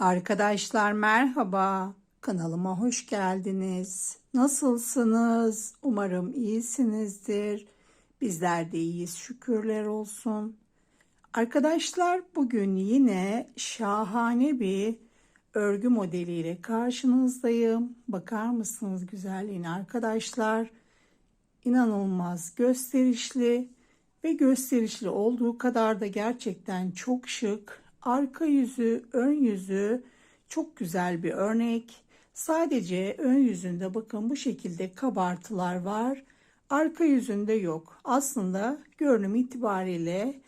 Arkadaşlar merhaba. Kanalıma hoş geldiniz. Nasılsınız? Umarım iyisinizdir. Bizler de iyiyiz şükürler olsun. Arkadaşlar bugün yine şahane bir örgü modeliyle karşınızdayım. Bakar mısınız güzelliğine arkadaşlar? İnanılmaz gösterişli ve gösterişli olduğu kadar da gerçekten çok şık. Arka yüzü, ön yüzü çok güzel bir örnek. Sadece ön yüzünde bakın bu şekilde kabartılar var. Arka yüzünde yok. Aslında görünüm itibariyle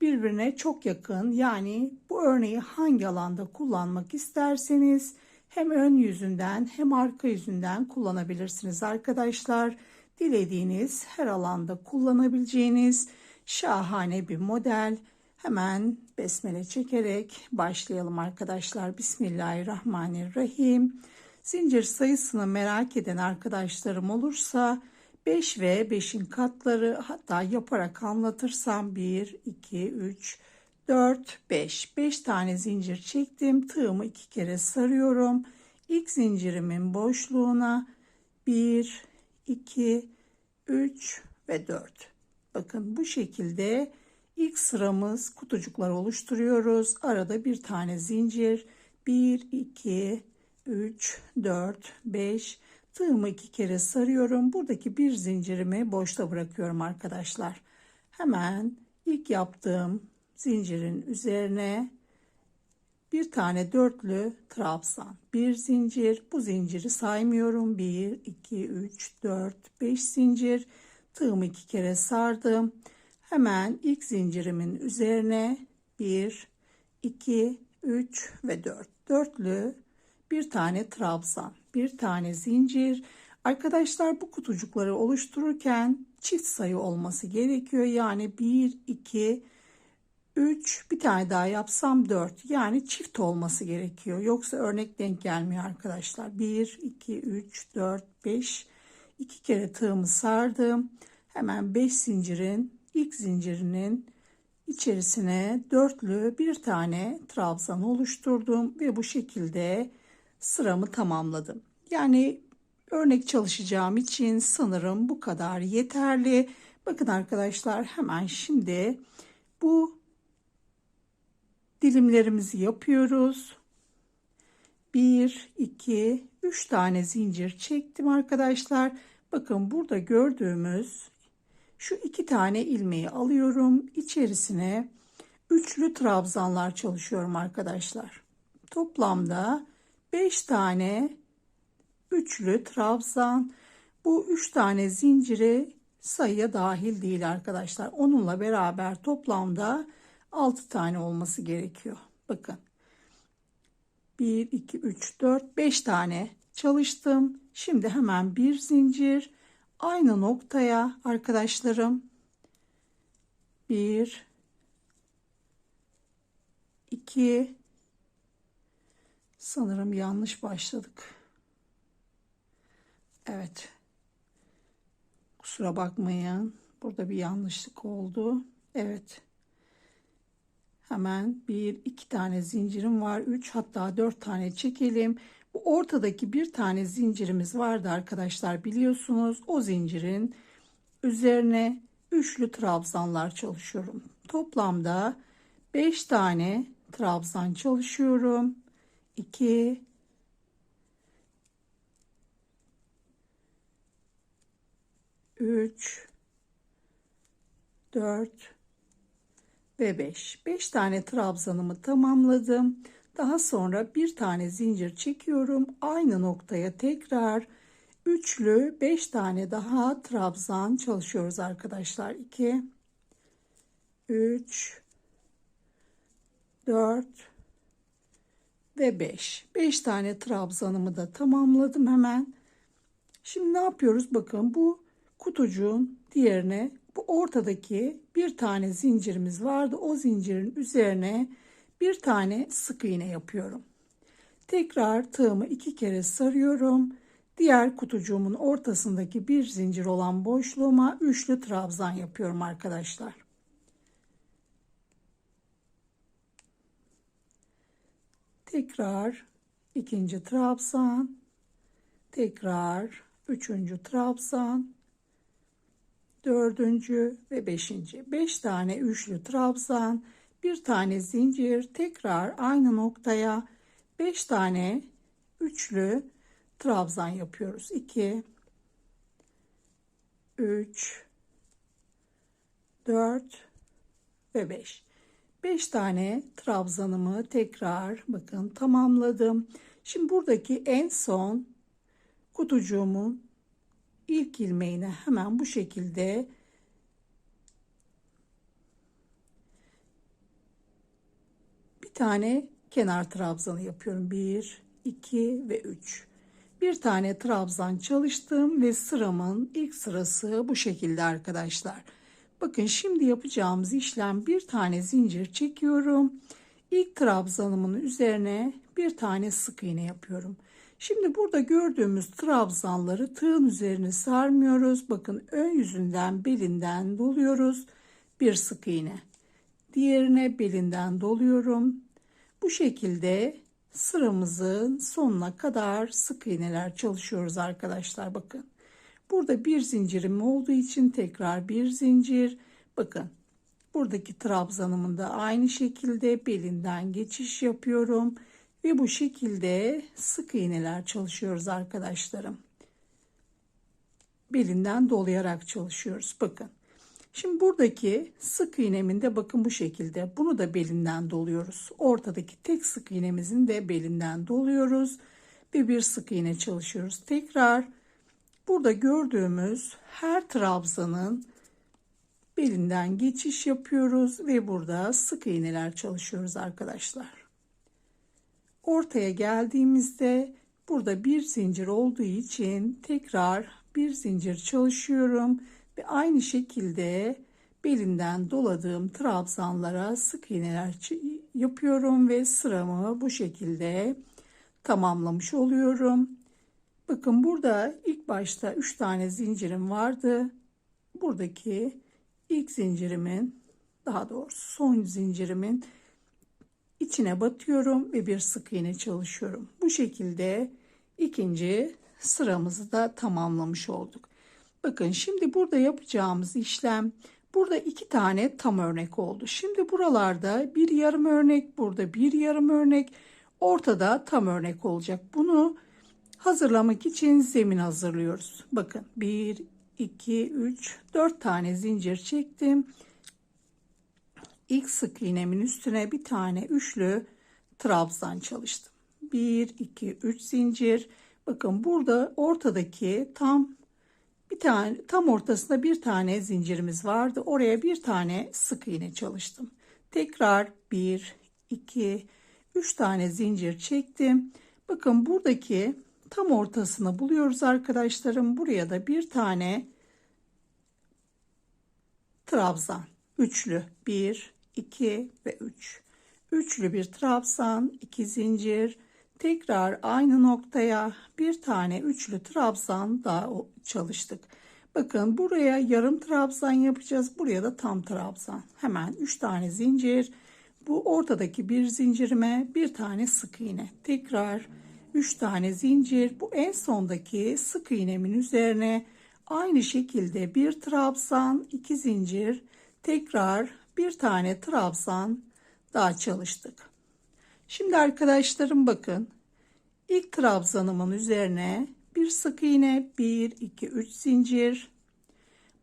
birbirine çok yakın. Yani bu örneği hangi alanda kullanmak isterseniz hem ön yüzünden hem arka yüzünden kullanabilirsiniz arkadaşlar. Dilediğiniz her alanda kullanabileceğiniz şahane bir model. Hemen besmele çekerek başlayalım arkadaşlar. Bismillahirrahmanirrahim. Zincir sayısını merak eden arkadaşlarım olursa 5 ve 5'in katları hatta yaparak anlatırsam 1, 2, 3, 4, 5. 5 tane zincir çektim. Tığımı iki kere sarıyorum. İlk zincirimin boşluğuna 1, 2, 3 ve 4. Bakın bu şekilde ilk sıramız kutucuklar oluşturuyoruz. Arada bir tane zincir. 1, 2, 3, 4, 5. Tığımı iki kere sarıyorum. Buradaki bir zincirimi boşta bırakıyorum arkadaşlar. Hemen ilk yaptığım zincirin üzerine bir tane dörtlü trabzan, bir zincir. Bu zinciri saymıyorum. 1, 2, 3, 4, 5 zincir. Tığımı iki kere sardım. Hemen ilk zincirimin üzerine 1, 2, 3 ve 4. Dörtlü bir tane trabzan, bir tane zincir. Arkadaşlar bu kutucukları oluştururken çift sayı olması gerekiyor. Yani 1, 2, 3 bir tane daha yapsam 4 yani çift olması gerekiyor. Yoksa örnek denk gelmiyor arkadaşlar. 1, 2, 3, 4, 5 iki kere tığımı sardım. Hemen 5 zincirin ilk zincirinin içerisine dörtlü bir tane trabzan oluşturdum ve bu şekilde sıramı tamamladım. Yani örnek çalışacağım için sanırım bu kadar yeterli. Bakın arkadaşlar hemen şimdi bu dilimlerimizi yapıyoruz. 1, 2, 3 tane zincir çektim arkadaşlar. Bakın burada gördüğümüz şu iki tane ilmeği alıyorum. İçerisine üçlü trabzanlar çalışıyorum arkadaşlar. Toplamda 5 tane üçlü trabzan. Bu 3 tane zinciri sayıya dahil değil arkadaşlar. Onunla beraber toplamda 6 tane olması gerekiyor. Bakın. 1, 2, 3, 4, 5 tane çalıştım. Şimdi hemen bir zincir aynı noktaya arkadaşlarım 1 2 sanırım yanlış başladık. Evet. Kusura bakmayın. Burada bir yanlışlık oldu. Evet. Hemen bir iki tane zincirim var. Üç hatta dört tane çekelim. Ortadaki bir tane zincirimiz vardı arkadaşlar biliyorsunuz. O zincirin üzerine üçlü trabzanlar çalışıyorum. Toplamda beş tane trabzan çalışıyorum. 2 3 4 ve 5. 5 tane trabzanımı tamamladım. Daha sonra bir tane zincir çekiyorum. Aynı noktaya tekrar üçlü 5 tane daha trabzan çalışıyoruz arkadaşlar. 2 3 4 ve 5. 5 tane trabzanımı da tamamladım hemen. Şimdi ne yapıyoruz? Bakın bu kutucuğun diğerine bu ortadaki bir tane zincirimiz vardı. O zincirin üzerine bir tane sık iğne yapıyorum. Tekrar tığımı iki kere sarıyorum. Diğer kutucuğumun ortasındaki bir zincir olan boşluğuma üçlü trabzan yapıyorum arkadaşlar. tekrar ikinci trabzan tekrar üçüncü trabzan dördüncü ve beşinci beş tane üçlü trabzan bir tane zincir tekrar aynı noktaya beş tane üçlü trabzan yapıyoruz. 2 3 4 ve 5 5 tane trabzanımı tekrar bakın tamamladım. Şimdi buradaki en son kutucuğumun ilk ilmeğine hemen bu şekilde tane kenar trabzanı yapıyorum 1 2 ve 3 bir tane trabzan çalıştım ve sıramın ilk sırası bu şekilde arkadaşlar. Bakın şimdi yapacağımız işlem bir tane zincir çekiyorum. İlk trabzanımın üzerine bir tane sık iğne yapıyorum. Şimdi burada gördüğümüz trabzanları tığın üzerine sarmıyoruz. Bakın ön yüzünden belinden doluyoruz. Bir sık iğne. Diğerine belinden doluyorum. Bu şekilde sıramızın sonuna kadar sık iğneler çalışıyoruz arkadaşlar bakın. Burada bir zincirim olduğu için tekrar bir zincir. Bakın buradaki trabzanımın da aynı şekilde belinden geçiş yapıyorum. Ve bu şekilde sık iğneler çalışıyoruz arkadaşlarım. Belinden dolayarak çalışıyoruz. Bakın. Şimdi buradaki sık iğnemin de bakın bu şekilde. Bunu da belinden doluyoruz. Ortadaki tek sık iğnemizin de belinden doluyoruz. Ve bir sık iğne çalışıyoruz. Tekrar burada gördüğümüz her trabzanın belinden geçiş yapıyoruz ve burada sık iğneler çalışıyoruz arkadaşlar. Ortaya geldiğimizde burada bir zincir olduğu için tekrar bir zincir çalışıyorum ve aynı şekilde belinden doladığım trabzanlara sık iğneler yapıyorum ve sıramı bu şekilde tamamlamış oluyorum. Bakın burada ilk başta 3 tane zincirim vardı. Buradaki ilk zincirimin daha doğrusu son zincirimin içine batıyorum ve bir sık iğne çalışıyorum. Bu şekilde ikinci sıramızı da tamamlamış olduk. Bakın şimdi burada yapacağımız işlem burada iki tane tam örnek oldu. Şimdi buralarda bir yarım örnek burada bir yarım örnek ortada tam örnek olacak. Bunu hazırlamak için zemin hazırlıyoruz. Bakın 1 2 3 4 tane zincir çektim. İlk sık iğnemin üstüne bir tane üçlü trabzan çalıştım. 1 2 3 zincir. Bakın burada ortadaki tam bir tane tam ortasında bir tane zincirimiz vardı. Oraya bir tane sık iğne çalıştım. Tekrar 1 2 3 tane zincir çektim. Bakın buradaki tam ortasını buluyoruz arkadaşlarım. Buraya da bir tane trabzan üçlü 1 2 ve 3 üçlü bir trabzan 2 zincir tekrar aynı noktaya bir tane üçlü trabzan daha çalıştık. Bakın buraya yarım trabzan yapacağız. Buraya da tam trabzan. Hemen 3 tane zincir. Bu ortadaki bir zincirime bir tane sık iğne. Tekrar 3 tane zincir. Bu en sondaki sık iğnemin üzerine aynı şekilde bir trabzan, 2 zincir. Tekrar bir tane trabzan daha çalıştık. Şimdi arkadaşlarım bakın. İlk trabzanımın üzerine bir sık iğne 1 2 3 zincir.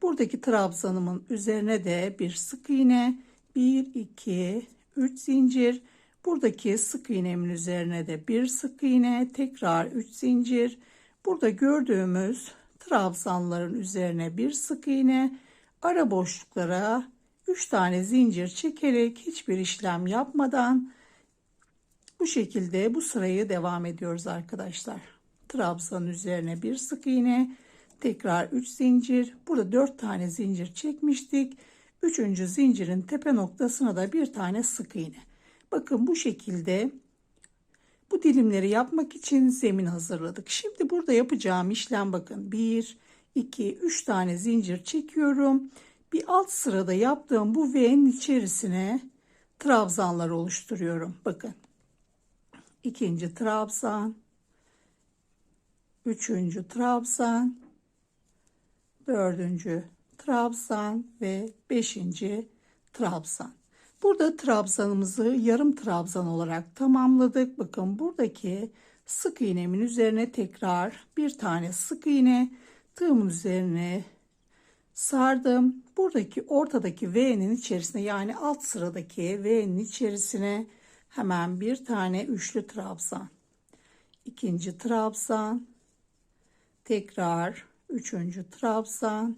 Buradaki trabzanımın üzerine de bir sık iğne 1 2 3 zincir. Buradaki sık iğnemin üzerine de bir sık iğne, tekrar 3 zincir. Burada gördüğümüz trabzanların üzerine bir sık iğne, ara boşluklara 3 tane zincir çekerek hiçbir işlem yapmadan bu şekilde bu sırayı devam ediyoruz arkadaşlar. Trabzanın üzerine bir sık iğne, tekrar 3 zincir. Burada 4 tane zincir çekmiştik. 3. zincirin tepe noktasına da bir tane sık iğne. Bakın bu şekilde bu dilimleri yapmak için zemin hazırladık. Şimdi burada yapacağım işlem bakın 1 2 3 tane zincir çekiyorum. Bir alt sırada yaptığım bu V'nin içerisine trabzanlar oluşturuyorum. Bakın ikinci trabzan, üçüncü trabzan, dördüncü trabzan ve beşinci trabzan. Burada trabzanımızı yarım trabzan olarak tamamladık. Bakın buradaki sık iğnemin üzerine tekrar bir tane sık iğne tığımın üzerine sardım. Buradaki ortadaki V'nin içerisine yani alt sıradaki V'nin içerisine hemen bir tane üçlü trabzan. ikinci trabzan. Tekrar üçüncü trabzan.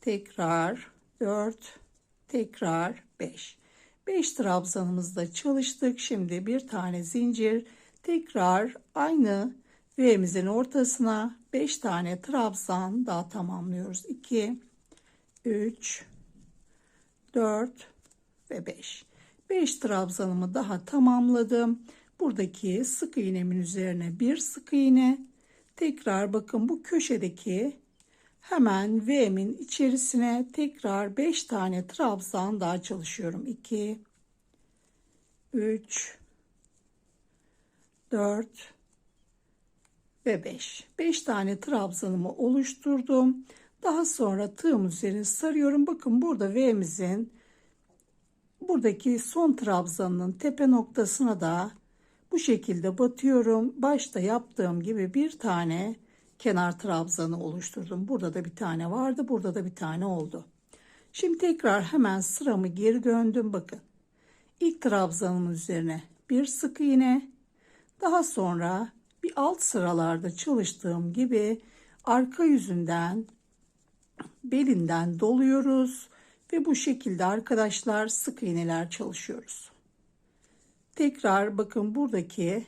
Tekrar dört. Tekrar beş. Beş trabzanımızda çalıştık. Şimdi bir tane zincir. Tekrar aynı V'mizin ortasına 5 tane trabzan daha tamamlıyoruz. 2, 3, 4 ve 5. 5 trabzanımı daha tamamladım. Buradaki sık iğnemin üzerine bir sık iğne. Tekrar bakın bu köşedeki hemen V'min içerisine tekrar 5 tane trabzan daha çalışıyorum. 2, 3, 4, ve 5. 5 tane trabzanımı oluşturdum. Daha sonra tığım üzerine sarıyorum. Bakın burada V'mizin buradaki son trabzanın tepe noktasına da bu şekilde batıyorum. Başta yaptığım gibi bir tane kenar trabzanı oluşturdum. Burada da bir tane vardı. Burada da bir tane oldu. Şimdi tekrar hemen sıramı geri döndüm. Bakın. İlk trabzanımın üzerine bir sık iğne. Daha sonra bir alt sıralarda çalıştığım gibi arka yüzünden belinden doluyoruz ve bu şekilde arkadaşlar sık iğneler çalışıyoruz. Tekrar bakın buradaki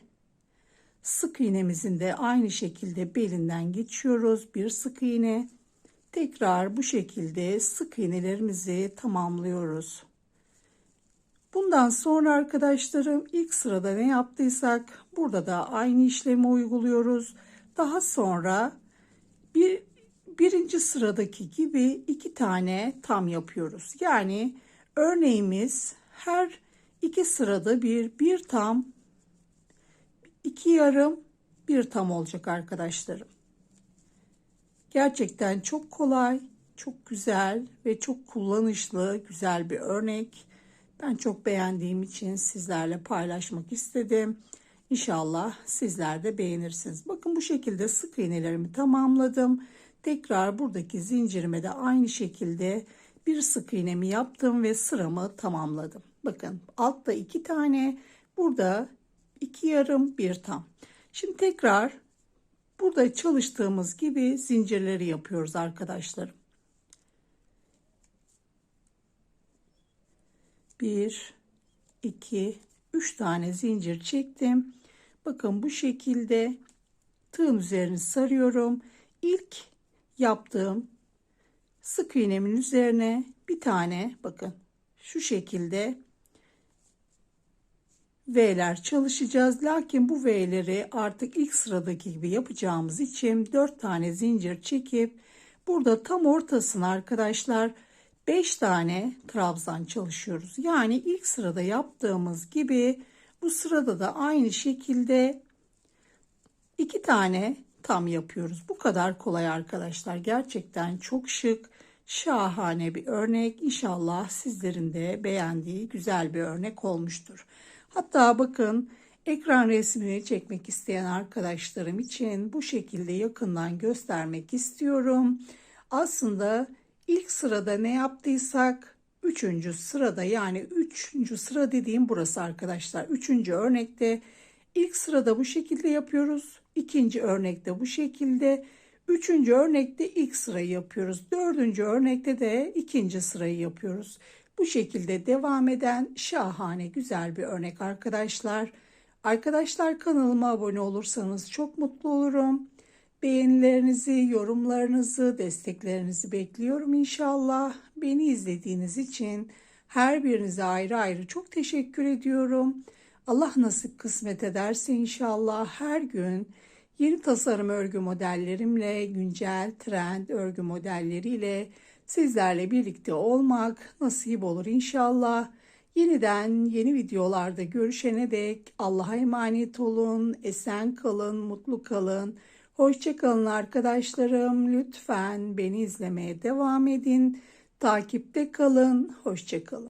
sık iğnemizin de aynı şekilde belinden geçiyoruz. Bir sık iğne. Tekrar bu şekilde sık iğnelerimizi tamamlıyoruz. Bundan sonra arkadaşlarım ilk sırada ne yaptıysak burada da aynı işlemi uyguluyoruz. Daha sonra birinci sıradaki gibi iki tane tam yapıyoruz. Yani örneğimiz her iki sırada bir bir tam iki yarım bir tam olacak arkadaşlarım. Gerçekten çok kolay, çok güzel ve çok kullanışlı güzel bir örnek. Ben çok beğendiğim için sizlerle paylaşmak istedim. İnşallah sizler de beğenirsiniz. Bakın bu şekilde sık iğnelerimi tamamladım. Tekrar buradaki zincirime de aynı şekilde bir sık iğnemi yaptım ve sıramı tamamladım. Bakın altta iki tane burada iki yarım bir tam. Şimdi tekrar burada çalıştığımız gibi zincirleri yapıyoruz arkadaşlarım. 1 2 3 tane zincir çektim. Bakın bu şekilde tığın üzerine sarıyorum. İlk yaptığım sık iğnemin üzerine bir tane bakın şu şekilde V'ler çalışacağız. Lakin bu V'leri artık ilk sıradaki gibi yapacağımız için 4 tane zincir çekip burada tam ortasına arkadaşlar 5 tane trabzan çalışıyoruz. Yani ilk sırada yaptığımız gibi bu sırada da aynı şekilde 2 tane tam yapıyoruz. Bu kadar kolay arkadaşlar. Gerçekten çok şık, şahane bir örnek. İnşallah sizlerin de beğendiği güzel bir örnek olmuştur. Hatta bakın ekran resmini çekmek isteyen arkadaşlarım için bu şekilde yakından göstermek istiyorum. Aslında İlk sırada ne yaptıysak üçüncü sırada yani üçüncü sıra dediğim burası arkadaşlar. Üçüncü örnekte ilk sırada bu şekilde yapıyoruz. İkinci örnekte bu şekilde. Üçüncü örnekte ilk sırayı yapıyoruz. Dördüncü örnekte de ikinci sırayı yapıyoruz. Bu şekilde devam eden şahane güzel bir örnek arkadaşlar. Arkadaşlar kanalıma abone olursanız çok mutlu olurum. Beğenilerinizi, yorumlarınızı, desteklerinizi bekliyorum inşallah. Beni izlediğiniz için her birinize ayrı ayrı çok teşekkür ediyorum. Allah nasip kısmet ederse inşallah her gün yeni tasarım örgü modellerimle, güncel trend örgü modelleriyle sizlerle birlikte olmak nasip olur inşallah. Yeniden yeni videolarda görüşene dek Allah'a emanet olun, esen kalın, mutlu kalın. Hoşça kalın arkadaşlarım. Lütfen beni izlemeye devam edin. Takipte kalın. Hoşça kalın.